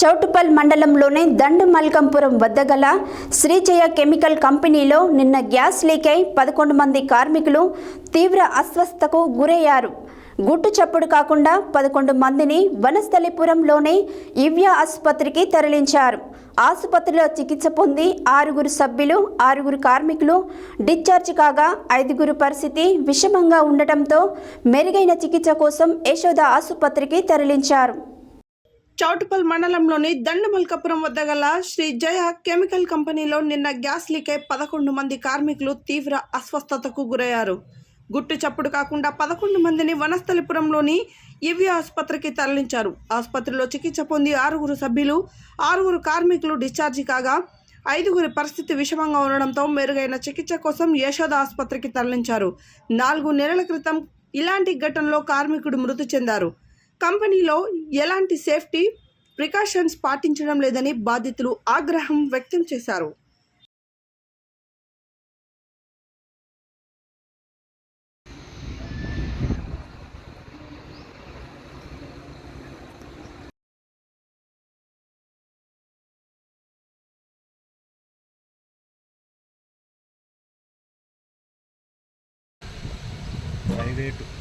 చౌటుపల్ మండలంలోని దండు మల్కంపురం వద్ద గల శ్రీజయ కెమికల్ కంపెనీలో నిన్న గ్యాస్ లీక్ అయి పదకొండు మంది కార్మికులు తీవ్ర అస్వస్థకు గురయ్యారు. గుట్టు చప్పుడు కాకుండా పదకొండు మందిని వనస్థలిపురంలోని ఇవ్యా ఆసుపత్రికి తరలించారు. ఆసుపత్రిలో చికిత్స పొంది ఆరుగురు సభ్యులు ఆరుగురు కార్మికులు డిశ్చార్జ్ కాగా ఐదుగురు పరిస్థితి విషమంగా ఉండటంతో మెరుగైన చికిత్స కోసం యశోద ఆసుపత్రికి తరలించారు. చౌటుపల్ మండలంలోని దండమల్కపురం వద్ద గల శ్రీ జయ కెమికల్ కంపెనీలో నిన్న గ్యాస్ లీక్ అయి పదకొండు మంది కార్మికులు తీవ్ర అస్వస్థతకు గురయ్యారు. గుట్టు చప్పుడు కాకుండా పదకొండు మందిని వనస్థలిపురంలోని ఇవి ఆసుపత్రికి తరలించారు. ఆసుపత్రిలో చికిత్స పొంది ఆరుగురు సభ్యులు ఆరుగురు కార్మికులు డిశ్చార్జి కాగా ఐదుగురి పరిస్థితి విషమంగా ఉండడంతో మెరుగైన చికిత్స కోసం యశోద ఆసుపత్రికి తరలించారు. నాలుగు నెలల క్రితం ఇలాంటి ఘటనలో కార్మికుడు మృతి చెందారు. కంపెనీలో ఎలాంటి సేఫ్టీ ప్రికాషన్స్ పాటించడం లేదని బాధితులు ఆగ్రహం వ్యక్తం చేశారు. ప్రైవేటు